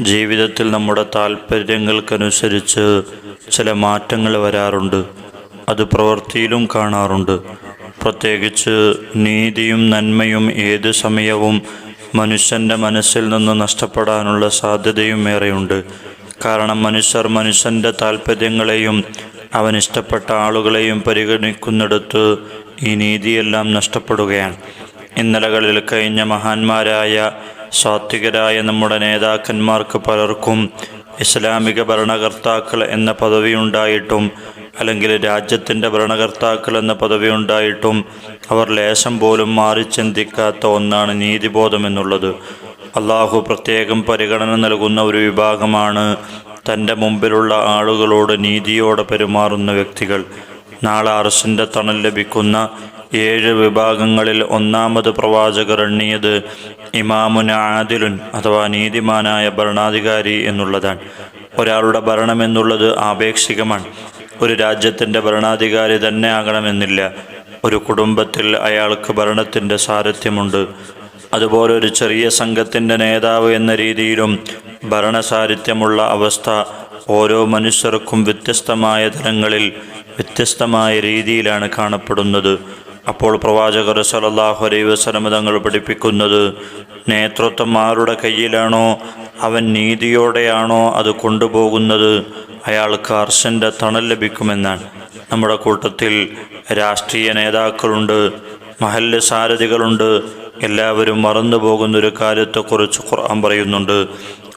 ജീവിതത്തിൽ നമ്മുടെ താല്പര്യങ്ങൾക്കനുസരിച്ച് ചില മാറ്റങ്ങൾ വരാറുണ്ട്. അത് പ്രവൃത്തിയിലും കാണാറുണ്ട്. പ്രത്യേകിച്ച് നീതിയും നന്മയും ഏത് സമയവും മനുഷ്യന്റെ മനസ്സിൽ നിന്ന് നഷ്ടപ്പെടാനുള്ള സാധ്യതയും ഏറെയുണ്ട്. കാരണം മനുഷ്യർ മനുഷ്യന്റെ താല്പര്യങ്ങളെയും അവൻ ഇഷ്ടപ്പെട്ട ആളുകളെയും പരിഗണിക്കുന്നിടത്ത് ഈ നീതിയെല്ലാം നഷ്ടപ്പെടുകയാണ്. ഇന്നലകളിൽ കഴിഞ്ഞ മഹാന്മാരായ സാത്വികരായ നമ്മുടെ നേതാക്കന്മാർക്ക് പലർക്കും ഇസ്ലാമിക ഭരണകർത്താക്കൾ എന്ന പദവി ഉണ്ടായിട്ടും അല്ലെങ്കിൽ രാജ്യത്തിന്റെ ഭരണകർത്താക്കൾ എന്ന പദവി ഉണ്ടായിട്ടും അവർ ലേശം പോലും മാറി ചിന്തിക്കാത്ത ഒന്നാണ് നീതിബോധം എന്നുള്ളത്. അള്ളാഹു പ്രത്യേകം പരിഗണന നൽകുന്ന ഒരു വിഭാഗമാണ് തന്റെ മുമ്പിലുള്ള ആളുകളോട് നീതിയോടെ പെരുമാറുന്ന വ്യക്തികൾ. നാളെ അറസിന്റെ തണൽ ലഭിക്കുന്ന ഏഴ് വിഭാഗങ്ങളിൽ ഒന്നാമത് പ്രവാചകർ എണ്ണിയത് ഇമാമുൻ ആദിലുൻ അഥവാ നീതിമാനായ ഭരണാധികാരി എന്നുള്ളതാണ്. ഒരാളുടെ ഭരണം എന്നുള്ളത് ആപേക്ഷികമാണ്. ഒരു രാജ്യത്തിന്റെ ഭരണാധികാരി തന്നെ ആകണമെന്നില്ല. ഒരു കുടുംബത്തിൽ അയാൾക്ക് ഭരണത്തിന്റെ സാരഥ്യമുണ്ട്. അതുപോലെ ഒരു ചെറിയ സംഘത്തിന്റെ നേതാവ് എന്ന രീതിയിലും ഭരണസാരിത്യമുള്ള അവസ്ഥ ഓരോ മനുഷ്യർക്കും വ്യത്യസ്തമായ തലങ്ങളിൽ വ്യത്യസ്തമായ രീതിയിലാണ് കാണപ്പെടുന്നത്. അപ്പോൾ പ്രവാചകർ സലല്ലാഹു അലൈ വസ്ലമ തങ്ങൾ പഠിപ്പിക്കുന്നത് നേതൃത്വം ആരുടെ കയ്യിലാണോ അവൻ നീതിയോടെയാണോ അത് കൊണ്ടുപോകുന്നത് അയാൾക്ക് അർശന്റെ തണൽ ലഭിക്കുമെന്നാണ്. നമ്മുടെ കൂട്ടത്തിൽ രാഷ്ട്രീയ നേതാക്കളുണ്ട് മഹല്ല് സാരഥികളുണ്ട് എല്ലാവരും മറന്നു പോകുന്ന ഒരു കാര്യത്തെക്കുറിച്ച് ഖുർആൻ പറയുന്നുണ്ട്.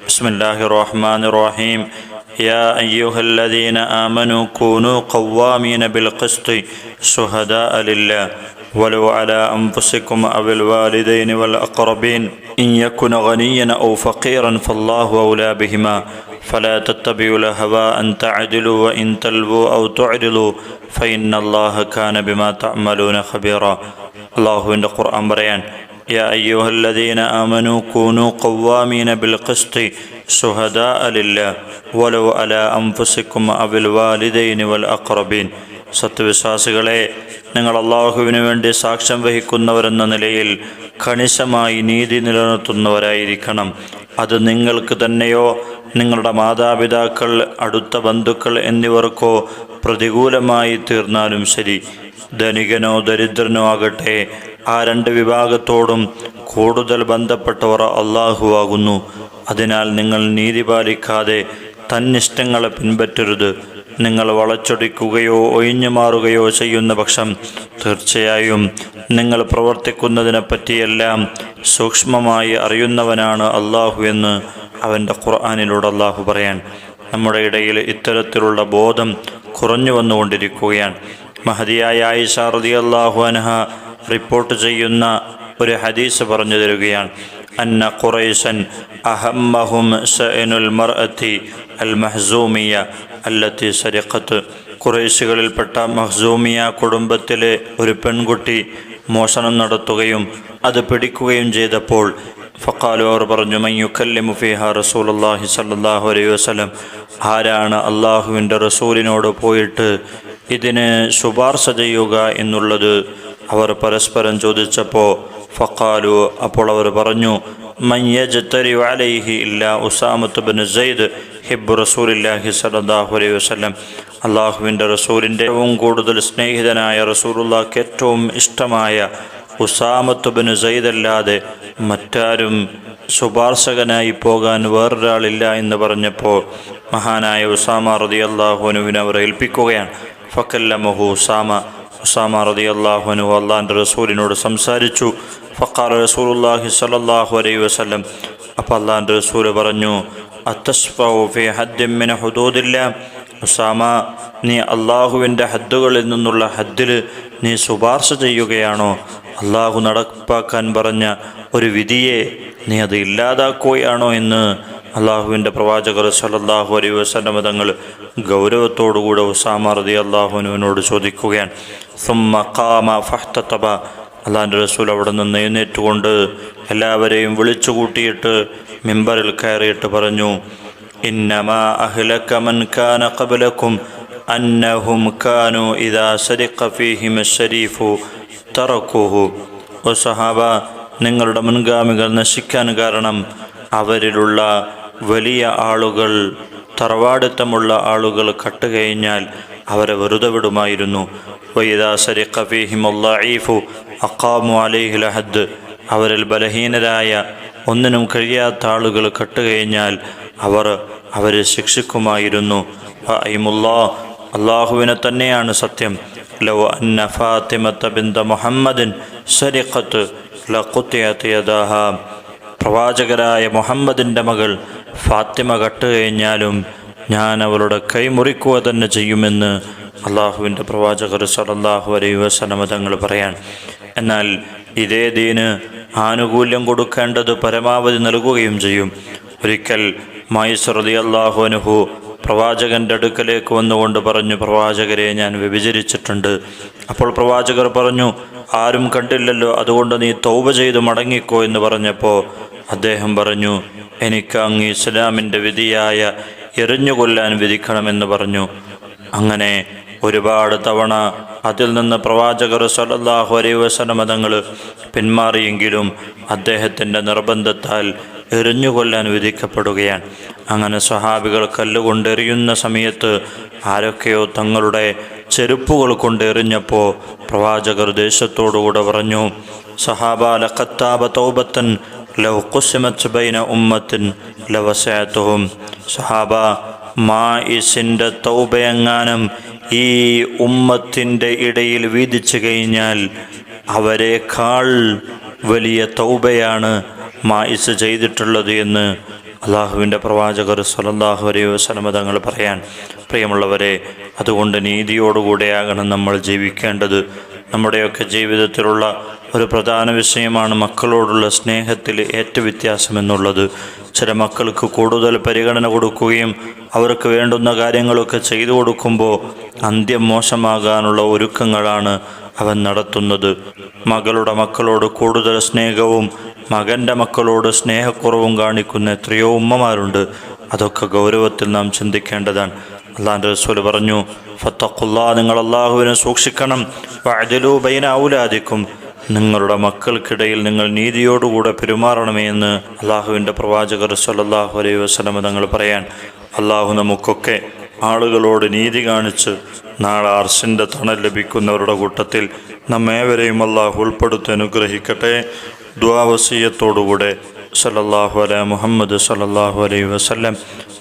ബിസ്മില്ലാഹി റഹ്മാൻ റഹീം. يا أيها الذين آمنوا كونوا قوامين بالقسط شهداء لله ولو على أنفسكم أو الوالدين والأقربين إن يكن غنيا أو فقيرا فالله أولى بهما. فلا تتبعوا الهوى أن تعدلوا وإن تلووا أو تعرضوا فإن الله كان بما تعملون خبيرا. الله عند القرآن بريان. يا أيها الذين آمنوا كونوا قوامين بالقسط شهداء لله ولو على أنفسكم أو الوالدين والأقربين സത്യവിശ്വാസികളെ നിങ്ങൾ അള്ളാഹുവിന് വേണ്ടി സാക്ഷ്യം വഹിക്കുന്നവരെന്ന നിലയിൽ കണിശമായി നീതി നിലനിർത്തുന്നവരായിരിക്കണം അത് നിങ്ങൾക്ക് തന്നെയോ നിങ്ങളുടെ മാതാപിതാക്കൾ അടുത്ത ബന്ധുക്കൾ എന്നിവർക്കോ പ്രതികൂലമായി തീർന്നാലും ശരി ധനികനോ ദരിദ്രനോ ആകട്ടെ ആ രണ്ട് വിഭാഗത്തോടും കൂടുതൽ ബന്ധപ്പെട്ടവർ അള്ളാഹുവാകുന്നു അതിനാൽ നിങ്ങൾ നീതി പാലിക്കാതെ തന്നിഷ്ടങ്ങളെ പിൻപറ്റരുത്. നിങ്ങൾ വളച്ചൊടിക്കുകയോ ഒഴിഞ്ഞു മാറുകയോ ചെയ്യുന്ന പക്ഷം തീർച്ചയായും നിങ്ങൾ പ്രവർത്തിക്കുന്നതിനെ പറ്റിയെല്ലാം സൂക്ഷ്മമായി അറിയുന്നവനാണ് അള്ളാഹു എന്ന് അവന്റെ ഖുർആാനിലൂടെ അള്ളാഹു പറയാൻ. നമ്മുടെ ഇടയിൽ ഇത്തരത്തിലുള്ള ബോധം കുറഞ്ഞു വന്നുകൊണ്ടിരിക്കുകയാണ്. മഹതിയായ ആയിഷ അള്ളാഹു അനഹ റിപ്പോർട്ട് ചെയ്യുന്ന ഒരു ഹദീസ് പറഞ്ഞു തരികയാണ്. അന്ന ഖുറൈശൻ അഹമ്മഹും സഅനുൽ മർഅത്തി അൽ മഹ്സൂമിയ അല്ലത്തി സരിഖത്ത്. ഖുറൈശുകളിൽപ്പെട്ട മഹസൂമിയ കുടുംബത്തിലെ ഒരു പെൺകുട്ടി മോഷണം നടത്തുകയും അത് പിടിക്കുകയും ചെയ്തപ്പോൾ ഫക്കാലു അവർ പറഞ്ഞു മയ്യുക്കല്ലി മുഫിഹ റസൂൽ റസൂലുള്ളാഹി സ്വല്ലല്ലാഹു അലൈഹി വസല്ലം. ആരാണ് അള്ളാഹുവിന്റെ റസൂലിനോട് പോയിട്ട് ഇതിന് ശുപാർശ ചെയ്യുക എന്നുള്ളത് അവർ പരസ്പരം ചോദിച്ചപ്പോൾ ഫക്കാലു അപ്പോൾ അവർ പറഞ്ഞു മയ്യജത്തരി അലൈഹി ഇല്ല ഉസാമത്ത് സെയ്ദ് ഹിബ് റസൂലില്ലാഹി സല്ലല്ലാഹു അലൈഹി വസല്ലം. അള്ളാഹുവിന്റെ റസൂലിന്റെ ഏറ്റവും കൂടുതൽ സ്നേഹിതനായ റസൂലുള്ളാഹ്ക്ക് ഏറ്റവും ഇഷ്ടമായ ഉസാമത്ത് ബിൻ സെയ്ദ് അല്ലാതെ മറ്റാരും ശുപാർശകനായി പോകാൻ വേറൊരാളില്ല എന്ന് പറഞ്ഞപ്പോൾ മഹാനായ ഉസാമ റതി അള്ളാഹുനുവിനെ അവർ ഏൽപ്പിക്കുകയാണ്. ഫക്കല്ലമഹു ഉസാമ ഉസാമ റതി അള്ളാഹുനു അള്ളാഹിന്റെ റസൂലിനോട് സംസാരിച്ചു. ഫക്കാർ റസൂലുല്ലാഹി സലല്ലാഹു അലൈഹി വസല്ലം അപ്പോൾ അള്ളാഹിന്റെ റസൂൽ പറഞ്ഞു അത്തസ്ഫി ഹദ്ദിമിന ഹുദൂദില്ല. ഉസാമ നീ അള്ളാഹുവിന്റെ ഹദ്ദുകളിൽ നിന്നുള്ള ഹദ്ദിൽ നീ ശുപാർശ ചെയ്യുകയാണോ? അള്ളാഹു നടപ്പാക്കാൻ പറഞ്ഞ ഒരു വിധിയെ നീ അത് ഇല്ലാതാക്കുകയാണോ എന്ന് അള്ളാഹുവിന്റെ പ്രവാചകർ സലല്ലാഹു അലൈഹി വസ്ലമ തങ്ങൾ ഗൗരവത്തോടുകൂടെ ഉസാമ റതി അള്ളാഹുനുവിനോട് ചോദിക്കുകയാണ്. സുമ്മ അള്ളാഹിന്റെ റസൂൽ അവിടെ നിന്ന് എഴുന്നേറ്റുകൊണ്ട് എല്ലാവരെയും വിളിച്ചു കൂട്ടിയിട്ട് മിമ്പറിൽ കയറിയിട്ട് പറഞ്ഞു ഇന്നമാ മൻ കാന ഖബലകും അന്നഹും ഇദാ ഫീഹിം സഹാബ നിങ്ങളുടെ മുൻഗാമികൾ നശിക്കാൻ കാരണം അവരിലുള്ള വലിയ ആളുകൾ തറവാടിത്തമുള്ള ആളുകൾ കട്ടുകഴിഞ്ഞാൽ അവരെ വെറുതെ വിടുമായിരുന്നു. അലൈഹിൽ അഹദ് അവരിൽ ബലഹീനരായ ഒന്നിനും കഴിയാത്ത ആളുകൾ കട്ടുകഴിഞ്ഞാൽ അവർ അവരെ ശിക്ഷിക്കുമായിരുന്നു. അള്ളാഹുവിനെ തന്നെയാണ് സത്യം. ലോ അന്ന ഫാത്തിമത്ത മുഹമ്മദിൻ സരിഖത്ത് പ്രവാചകരായ മുഹമ്മദിന്റെ മകൾ ഫാത്തിമ കട്ട് കഴിഞ്ഞാലും ഞാൻ അവളുടെ കൈ മുറിക്കുക തന്നെ ചെയ്യുമെന്ന് അള്ളാഹുവിന്റെ പ്രവാചകർ സലല്ലാഹു അലൈ വസലമ തങ്ങൾ പറയാൻ. എന്നാൽ ഇതേ ദീന് ആനുകൂല്യം കൊടുക്കേണ്ടത് പരമാവധി നൽകുകയും ചെയ്യും. ഒരിക്കൽ മായിസ്രതി അള്ളാഹു അനുഹു പ്രവാചകന്റെ അടുക്കലേക്ക് വന്നുകൊണ്ട് പറഞ്ഞു പ്രവാചകരെ ഞാൻ വ്യഭിചരിച്ചിട്ടുണ്ട്. അപ്പോൾ പ്രവാചകർ പറഞ്ഞു ആരും കണ്ടില്ലല്ലോ അതുകൊണ്ട് നീ തൗബ ചെയ്ത് മടങ്ങിക്കോ എന്ന് പറഞ്ഞപ്പോൾ അദ്ദേഹം പറഞ്ഞു എനിക്ക് അങ്ങ് ഇസ്ലാമിന്റെ വിധിയായ എറിഞ്ഞുകൊല്ലാൻ വിധിക്കണമെന്ന് പറഞ്ഞു. അങ്ങനെ ഒരുപാട് തവണ അതിൽ നിന്ന് പ്രവാചകർ സലല്ലാഹു അലൈ വസല്ലമ തങ്ങൾ പിന്മാറിയെങ്കിലും അദ്ദേഹത്തിന്റെ നിർബന്ധത്താൽ എറിഞ്ഞുകൊല്ലാൻ വിധിക്കപ്പെടുകയാണ്. അങ്ങനെ സ്വഹാബികൾ കല്ലുകൊണ്ടെറിയുന്ന സമയത്ത് ആരൊക്കെയോ തങ്ങളുടെ ചെരുപ്പുകൾ കൊണ്ടെറിഞ്ഞപ്പോൾ പ്രവാചകർ ദേശത്തോടുകൂടെ പറഞ്ഞു സഹാബ ലഖത്താബ തൗബത്തൻ ലൗ ഖുസിമത് ബൈന ഉമ്മത്തിൻ ലവസഅത്തുഹും. സഹാബ മായിസിന്റെ തൗബയങ്ങാനം ഈ ഉമ്മത്തിന്റെ ഇടയിൽ വീതിച്ചു കഴിഞ്ഞാൽ അവരെക്കാൾ വലിയ തൗബയാണ് മായിസ് ചെയ്തിട്ടുള്ളത് എന്ന് അള്ളാഹുവിന്റെ പ്രവാചകർ സലല്ലാഹു അലൈഹി വസലമ തങ്ങൾ പറയാൻ. പ്രിയമുള്ളവരെ അതുകൊണ്ട് നീതിയോടുകൂടെയാകണം നമ്മൾ ജീവിക്കേണ്ടത്. നമ്മുടെയൊക്കെ ജീവിതത്തിലുള്ള ഒരു പ്രധാന വിഷയമാണ് മക്കളോടുള്ള സ്നേഹത്തിൽ ഏറ്റ വ്യത്യാസം എന്നുള്ളത്. ചില മക്കൾക്ക് കൂടുതൽ പരിഗണന കൊടുക്കുകയും അവർക്ക് വേണ്ടുന്ന കാര്യങ്ങളൊക്കെ ചെയ്തു കൊടുക്കുമ്പോൾ അന്ത്യം മോശമാകാനുള്ള ഒരുക്കങ്ങളാണ് അവൻ നടത്തുന്നത്. മകളുടെ മക്കളോട് കൂടുതൽ സ്നേഹവും മകന്റെ മക്കളോട് സ്നേഹക്കുറവും കാണിക്കുന്ന എത്രയോ ഉമ്മമാരുണ്ട്. അതൊക്കെ ഗൗരവത്തിൽ നാം ചിന്തിക്കേണ്ടതാണ്. അള്ളാന്റെ റസൂൽ പറഞ്ഞു ഫത്തഖുല്ലാ നിങ്ങൾ അള്ളാഹുവിനെ സൂക്ഷിക്കണം. വഅദലു ബൈന ഔലാദിക്കും. നിങ്ങളുടെ മക്കൾക്കിടയിൽ നിങ്ങൾ നീതിയോടുകൂടെ പെരുമാറണമേ എന്ന് അള്ളാഹുവിന്റെ പ്രവാചകർ സല്ലല്ലാഹു അലൈഹി വസ്ലമ തങ്ങൾ പറയാൻ അള്ളാഹു നമുക്കൊക്കെ ആളുകളോട് നീതി കാണിച്ച് നാളെ അർശിന്റെ തണൽ ലഭിക്കുന്നവരുടെ കൂട്ടത്തിൽ നമ്മേവരെയും അള്ളാഹു ഉൾപ്പെടുത്തി അനുഗ്രഹിക്കട്ടെ. ദ്വാവസീയത്തോടുകൂടെ സല്ലല്ലാഹു അല മുഹമ്മദ് സല്ലല്ലാഹു അലൈഹി വസല്ലം